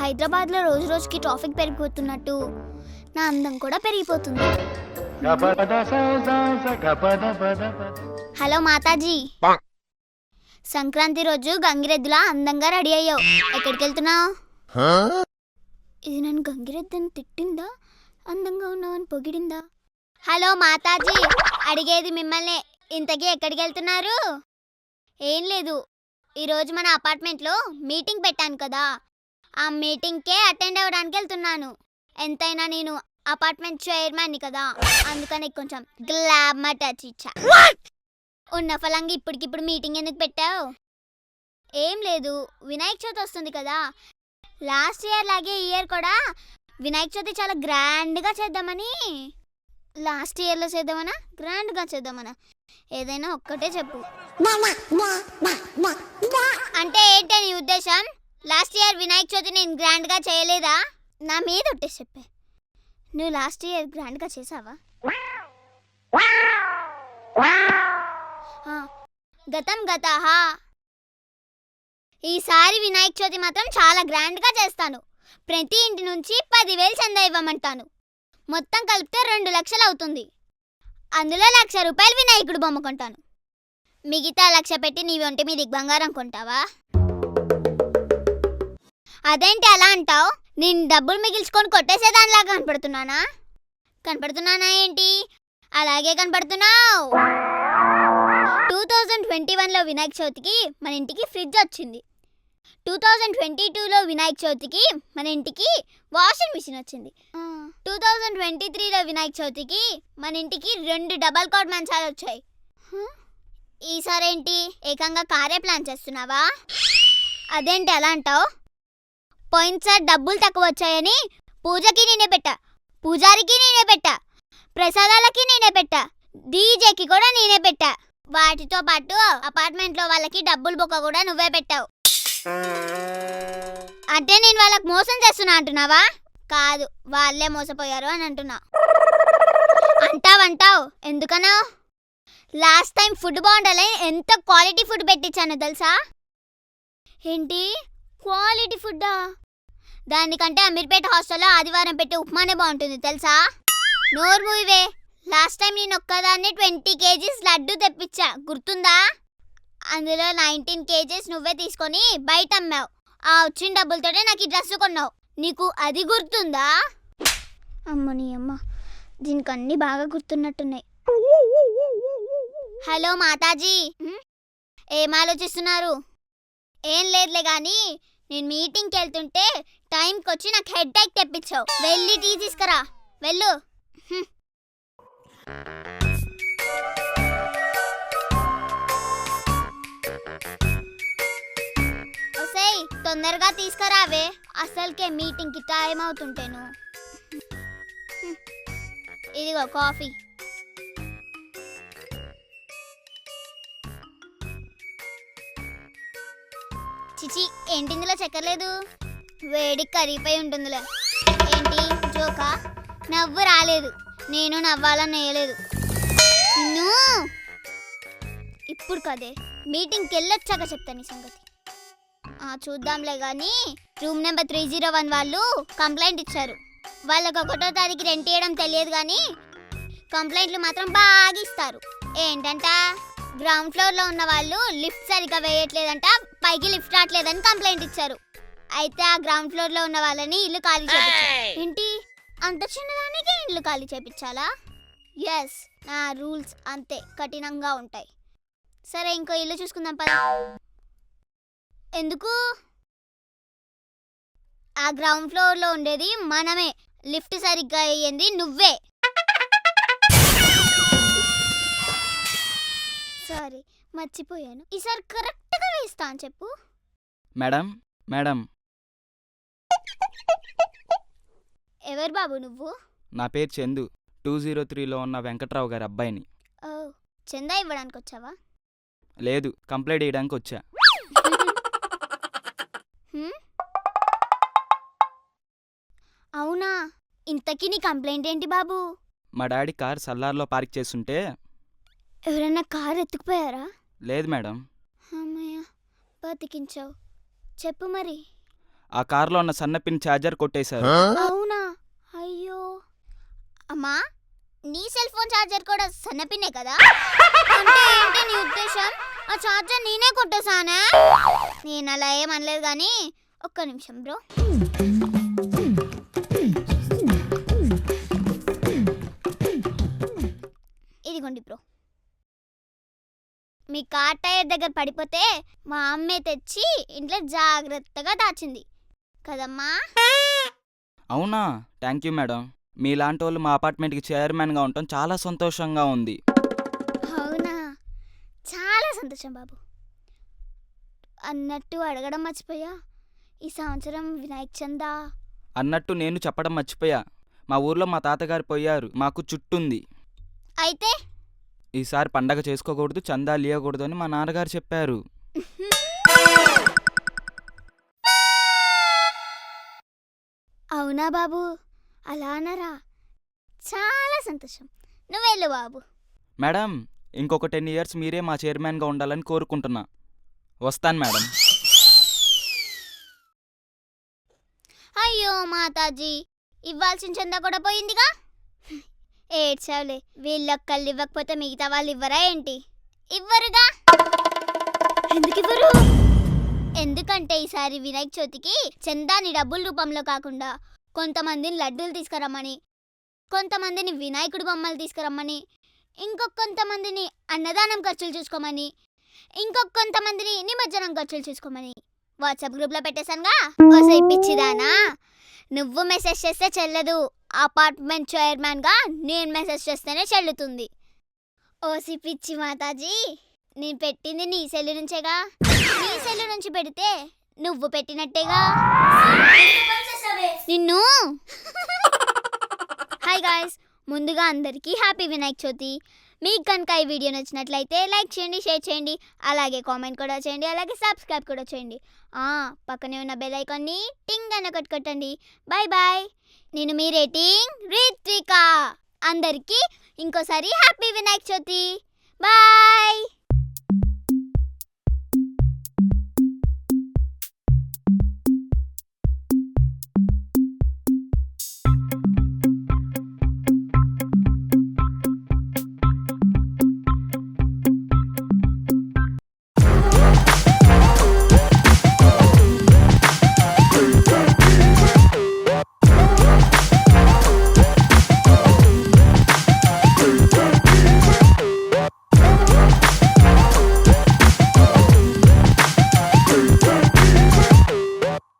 హైదరాబాద్లో రోజు రోజుకి ట్రాఫిక్ పెరిగిపోతున్నట్టు. నా అందం కూడా పెరిగిపోతుంది. హలో మాతాజీ. సంక్రాంతి రోజు గంగిరెద్దులా అందంగా రెడీ అయ్యావు. ఎక్కడికి వెళ్తున్నావు ఇది నన్ను గంగిరెద్దని తిట్టిందా? అందంగా ఉన్నావని పొగిడిందా? హలో మాతాజీ. అడిగేది మిమ్మల్ని. ఇంతకీ ఎక్కడికి వెళ్తున్నారు ఏం లేదు. ఈరోజు మన అపార్ట్మెంట్లో మీటింగ్ పెట్టాను కదా. ఆ మీటింగ్కే అటెండ్ అవ్వడానికి వెళ్తున్నాను. ఎంతైనా నేను అపార్ట్మెంట్ చైర్మన్ని కదా అందుకని కొంచెం గ్లామర్ టచ్ ఇచ్చా. ఉన్న ఫలంగా ఇప్పటికిప్పుడు మీటింగ్ ఎందుకు పెట్టావు? ఏం లేదు వినాయక చవితి వస్తుంది కదా. లాస్ట్ ఇయర్ లాగే ఈ ఇయర్ కూడా వినాయక చవితి చాలా గ్రాండ్గా చేద్దామని. లాస్ట్ ఇయర్లో చేద్దామనా? గ్రాండ్గా చేద్దామనా? ఏదైనా ఒక్కటే చెప్పు. అంటే ఏంటి నీ ఉద్దేశం? లాస్ట్ ఇయర్ వినాయక చవితి నేను గ్రాండ్గా చేయలేదా? నా మీద ఒట్టేసి చెప్పే. నువ్వు లాస్ట్ ఇయర్ గ్రాండ్గా చేసావా? గతం గతహ. ఈసారి వినాయక చవితి మాత్రం చాలా గ్రాండ్గా చేస్తాను. ప్రతి ఇంటి నుంచి పదివేలు చందా ఇవ్వమంటాను. మొత్తం కలిపితే రెండు లక్షలు అవుతుంది. అందులో లక్ష రూపాయలు వినాయకుడు బొమ్మ కొంటాను. మిగతా లక్ష పెట్టి నీ ఒంటి మీద బంగారం కొంటావా? అదేంటి అలా అంటావు? నేను డబ్బులు మిగిల్చుకొని కొట్టేసేదానిలాగా కనపడుతున్నానా? కనపడుతున్నానా ఏంటి? అలాగే కనపడుతున్నావు! టూ థౌజండ్ ట్వంటీ వన్లో వినాయక చవితికి మన ఇంటికి ఫ్రిడ్జ్ వచ్చింది. టూ థౌజండ్ ట్వంటీ టూలో వినాయక చవితికి మన ఇంటికి వాషింగ్ మిషన్ వచ్చింది. టూ థౌజండ్ ట్వంటీ త్రీలో వినాయక చవితికి మన ఇంటికి రెండు డబల్ కాట్ మంచాలు వచ్చాయి. ఈసారి ఏంటి ఏకంగా కారే ప్లాన్ చేస్తున్నావా? అదేంటి అలా అంటావు? పోయినసారి డబ్బులు తక్కువ వచ్చాయని పూజకి నేనే పెట్టా పూజారికి నేనే పెట్టా ప్రసాదాలకి నేనే పెట్టా డీజేకి కూడా నేనే పెట్టా. వాటితో పాటు అపార్ట్మెంట్లో వాళ్ళకి డబ్బులు బొక్క కూడా నువ్వే పెట్టావు. అంటే నేను వాళ్ళకి మోసం చేస్తున్నా అంటున్నావా? కాదు వాళ్ళే మోసపోయారు అని అంటున్నా. అంటావంటావు? ఎందుకన్నా? లాస్ట్ టైం ఫుడ్ బాగుండాలి ఎంత క్వాలిటీ ఫుడ్ పెట్టించానో తెలుసా? ఏంటి? క్వాలిటీ ఫుడ్డా? దానికంటే అమీర్పేట హాస్టల్లో ఆదివారం పెట్టే ఉప్మానే బాగుంటుంది తెలుసా? నోరు మూవే లాస్ట్ టైం నేను ఒక్కదాన్ని ట్వంటీ కేజీస్ లడ్డు తెప్పించా గుర్తుందా? అందులో నైన్టీన్ కేజీస్ నువ్వే తీసుకొని బయట అమ్మావు. ఆ వచ్చిన డబ్బులతోనే నాకు ఈ డ్రెస్ కొన్నావు. నీకు అది గుర్తుందా? అమ్మ నీ అమ్మ. దీనికి అన్నీ బాగా గుర్తున్నట్టున్నాయి. హలో మాతాజీ. ఏం ఆలోచిస్తున్నారు? ఏం లేదులే కానీ నేను మీటింగ్కి వెళ్తుంటే టైంకి వచ్చి నాకు హెడ్ ఎక్ తెప్పించావు. వెళ్ళి టీ తీసుకురా. వెళ్ళు. తొందరగా తీసుకురావే. అసలుకే మీటింగ్కి టైం అవుతుంటేను. ఇదిగో కాఫీ. ఏంటి ఇందులో చక్కెర లేదు వేడి కరిగిపోయి ఉంటుందిలే. ఏంటి? జోకా? నవ్వు రాలేదు. నేను నవ్వాలని వేయలేదు నిన్ను? ఇప్పుడు కదే. మీటింగ్కి వెళ్ళొచ్చాక చెప్తాను ఈ సంగతి. చూద్దాంలే కానీ room number three zero one వాళ్ళు కంప్లైంట్ ఇచ్చారు. వాళ్ళకి ఒకటో తారీఖు రెంట్ ఇవ్వడం తెలియదు కానీ కంప్లైంట్లు మాత్రం బాగా ఇస్తారు. ఏంటంట? గ్రౌండ్ ఫ్లోర్లో ఉన్న వాళ్ళు లిఫ్ట్ సరిగ్గా వేయట్లేదంట. పైకి లిఫ్ట్ రావట్లేదని కంప్లైంట్ ఇచ్చారు. అయితే ఆ గ్రౌండ్ ఫ్లోర్లో ఉన్న వాళ్ళని ఇల్లు ఖాళీ చేపించారు ఏంటి? అంత చిన్నదానికి ఇల్లు ఖాళీ చేపించాలా ఎస్ నా రూల్స్ అంతే కఠినంగా ఉంటాయి. సరే ఇంకో ఇల్లు చూసుకుందాం పద. ఎందుకు? ఆ గ్రౌండ్ ఫ్లోర్లో ఉండేది మనమే. లిఫ్ట్ సరిగ్గా అయ్యింది నువ్వే. సారీ మర్చిపోయాను. ఈసారి కరెక్ట్గా వేస్తా అని చెప్పు. Madam madam. ఎవరు బాబు నువ్వు? నా పేరు చందు. టూ జీరో త్రీలో ఉన్న వెంకట్రావు గారి అబ్బాయిని. ఓ చందా ఇవ్వడానికి వచ్చావా? లేదు కంప్లైంట్ చేయడానికి వచ్చా. హ్మ్? అవునా? ఇంతకీ నీ కంప్లైంట్ ఏంటి బాబు? మా డాడీ కార్ సల్లార్లో పార్క్ చేస్తుంటే ఎవరైనా కారు ఎత్తుకుపోయారా? లేదు మేడం. బతికించావు చెప్పు మరి. ఆ కార్లో ఉన్న సన్నపిన్ ఛార్జర్ కొట్టేశారు. అవునా? అయ్యో. అమ్మా నీ సెల్ ఫోన్ ఛార్జర్ కూడా సన్నపిన్నే కదా? అంటే ఏంటి నీ ఉద్దేశం? ఆ ఛార్జర్ నేనే కొట్టేశానా? నేను అలా ఏమనలేదు కానీ ఒక్క నిమిషం బ్రో. ఇదిగోండి బ్రో. మీ కార్ టైర్ దగ్గర పడిపోతే మా అమ్మే తెచ్చి ఇంట్లో జాగ్రత్తగా దాచింది. కదమ్మా? అవునా? Thank you madam. మీలాంటి వాళ్ళు మా అపార్ట్మెంట్కి చైర్మన్గా ఉండటం చాలా సంతోషంగా ఉంది. అవునా? చాలా సంతోషం బాబు. అన్నట్టు అడగడం మర్చిపోయా? ఈ సంవత్సరం వినాయక్ చందా? అన్నట్టు నేను చెప్పడం మర్చిపోయా. మా ఊర్లో మా తాతగారు పోయారు. మాకు చుట్టుంది. అయితే ఈసారి పండగ చేసుకోకూడదు చందా లియకూడదు అని మా నాన్నగారు చెప్పారు. అవునా బాబు? అలా అనరా చాలా సంతోషం. నువ్వు వెళ్ళు బాబు. మేడం ఇంకొక టెన్ ఇయర్స్ మీరే మా చైర్మన్గా ఉండాలని కోరుకుంటున్నా. వస్తాను మేడం. అయ్యో మాతాజీ ఇవ్వాల్సిన చందా కూడా పోయిందిగా? ఏడ్చావులే. వీళ్ళొక్కళ్ళు ఇవ్వకపోతే మిగతా వాళ్ళు ఇవ్వరా ఏంటి? ఇవ్వరుగా. ఎందుకు ఇవ్వరు ఎందుకంటే ఈసారి వినాయక చవితికి చందాని డబ్బుల రూపంలో కాకుండా కొంతమందిని లడ్డూలు తీసుకురమ్మని కొంతమందిని వినాయకుడి బొమ్మలు తీసుకురమ్మని ఇంకొక కొంతమందిని అన్నదానం ఖర్చులు చూసుకోమని ఇంకొక కొంతమందిని నిమజ్జనం ఖర్చులు చూసుకోమని వాట్సాప్ గ్రూప్లో పెట్టేశానుగా. ఓసై పిచ్చిదానా. నువ్వు మెసేజ్ చేస్తే చెల్లదు. అపార్ట్మెంట్ చైర్మన్గా నేను మెసేజ్ చేస్తేనే చెల్లుతుంది. ఓసి పిచ్చి మాతాజీ నేను పెట్టింది నీ సెల్లు నుంచేగా? నీ సెల్లు నుంచి పెడితే నువ్వు పెట్టినట్టేగా? నిన్ను? హాయ్ గాయస్ ముందుగా అందరికీ హ్యాపీ వినాయక చవితి. మీకు కనుక ఈ వీడియో నచ్చినట్లయితే లైక్ చేయండి షేర్ చేయండి అలాగే కామెంట్ కూడా చేయండి అలాగే సబ్స్క్రైబ్ కూడా చేయండి. పక్కనే ఉన్న బెల్ ఐకాన్ని టింగ్ అని ఒకటి కొట్టండి. బాయ్ బాయ్ నేను మీ రేటింగ్ రిత్విక. అందరికీ ఇంకోసారి హ్యాపీ వినాయక చవితి బాయ్